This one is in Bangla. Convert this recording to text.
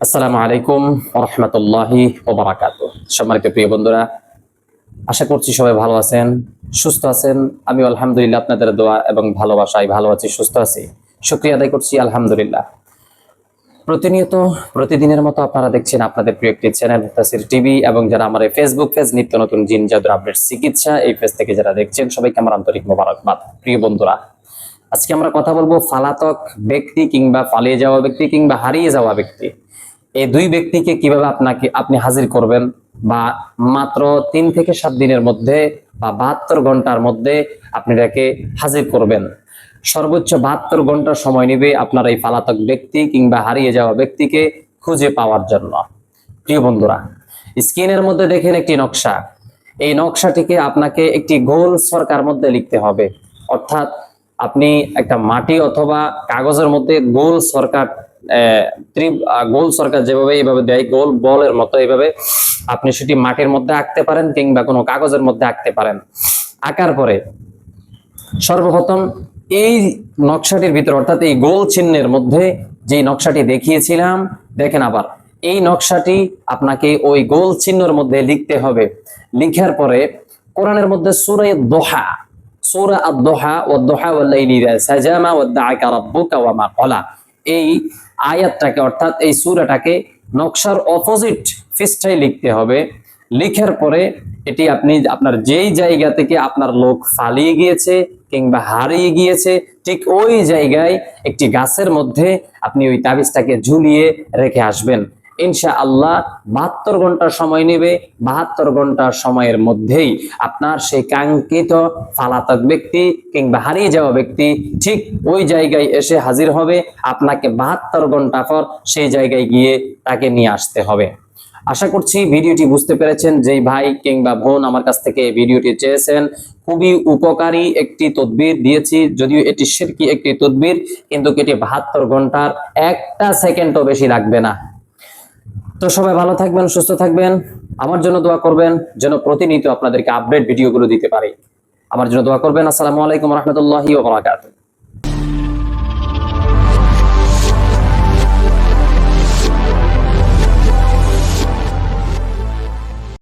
আসসালামু আলাইকুম রহমতুল্লাহি ওবরাকাত সম্মানিত প্রিয় বন্ধুরা, আশা করছি সবাই ভালো আছেন, সুস্থ আছেন। আমি আলহামদুলিল্লাহ আপনাদের দোয়া এবং ভালোবাসায় ভালো আছি, সুস্থ আছি। শুক্রিয়া আদায় করছি, আলহামদুলিল্লাহ। প্রতিনিয়ত প্রতিদিনের মতো আপনারা দেখছেন আপনাদের প্রিয় একটি চ্যানেল মুক্তাসির টিভি এবং যারা আমার এই ফেসবুক পেজ নিত্য নতুন জিন জাদুর আপডেট চিকিৎসা এই পেজ থেকে যারা দেখছেন, সবাইকে আমার আন্তরিক মোবারকবাদ। প্রিয় বন্ধুরা, আজকে আমরা কথা বলব ফালাতক ব্যক্তি কিংবা পালিয়ে যাওয়া ব্যক্তি কিংবা হারিয়ে যাওয়া ব্যক্তি। এই দুই ব্যক্তিকে কীভাবে আপনাকে, আপনি হাজির করবেন বা মাত্র তিন থেকে সাত দিনের মধ্যে বা বাহাত্তর ঘণ্টার মধ্যে আপনি এটাকে হাজির করবেন। সর্বোচ্চ বাহাত্তর ঘণ্টা সময় নেবে আপনার এই পালাতক ব্যক্তি কিংবা হারিয়ে যাওয়া ব্যক্তিকে খুঁজে পাওয়ার জন্য। প্রিয় বন্ধুরা, স্ক্রিনের মধ্যে দেখেন একটি নকশা। এই নকশাটিকে আপনাকে একটি গোল সরকার মধ্যে লিখতে হবে। অর্থাৎ আপনি একটা মাটি অথবা কাগজের মধ্যে গোল সরকার গোল সরকার যেভাবে এইভাবে দেয়, গোল বলের মতো এইভাবে আপনি সেটি মাটির মধ্যে আঁকতে পারেন কিংবা কোনো কাগজের মধ্যে আঁকতে পারেন। আঁকার পরে সর্বপ্রথম এই নকশাটির ভিতরে, অর্থাৎ এই গোল চিহ্নের মধ্যে যে নকশাটি দেখিয়েছিলাম, দেখেন আবার, এই নকশাটি আপনাকে ওই গোল চিহ্নের মধ্যে লিখতে হবে। লিখার পরে কোরআনের মধ্যে সুরে দোহা সুরা আদ-দোহা ও দোহা সাজামা ওয়াদ্দাআকা রাব্বুকা ওয়া মা ক্বালা। এই আয়াতটাকে, অর্থাৎ এই সূরাটাকে নকশার অপোজিট পৃষ্ঠায় লিখতে হবে। লিখার পরে এটি আপনি আপনার যেই জায়গা থেকে আপনার লোক ফালিয়ে গিয়েছে কিংবা হারিয়ে গিয়েছে, ঠিক ওই জায়গায় একটি গাছের মধ্যে আপনি ওই তাবিজটাকে ঝুলিয়ে রেখে আসবেন। ইনশা আল্লাহ বাহাত্তর ঘণ্টা সময় নেবে। বাহাত্তর ঘণ্টা সময়ের মধ্যেই আপনার সেই কাঙ্ক্ষিত ফালাতক ব্যক্তি কিংবা হারিয়ে যাওয়া ব্যক্তি ঠিক ওই জায়গায় এসে হাজির হবে। আপনাকে বাহাত্তর ঘণ্টা পর সেই জায়গায় গিয়ে তাকে নিয়ে আসতে হবে। আশা করছি ভিডিওটি বুঝতে পেরেছেন যেই ভাই কিংবা বোন আমার কাছ থেকে ভিডিওটি চেয়েছেন। খুবই উপকারী একটি তদবির দিয়েছি, যদিও এটি শিরকি একটি তদবির, কিন্তু এটি বাহাত্তর ঘণ্টার একটা সেকেন্ডও বেশি লাগবে না। তো সবাই ভালো থাকবেন, সুস্থ থাকবেন। আমার জন্য দোয়া করবেন যেন প্রতিনিয়ত আপনাদেরকে আপডেট ভিডিওগুলো দিতে পারি। আমার জন্য দোয়া করবেন। আসসালামু আলাইকুম রহমতুল্লাহি ওয়া বারাকাতুহু।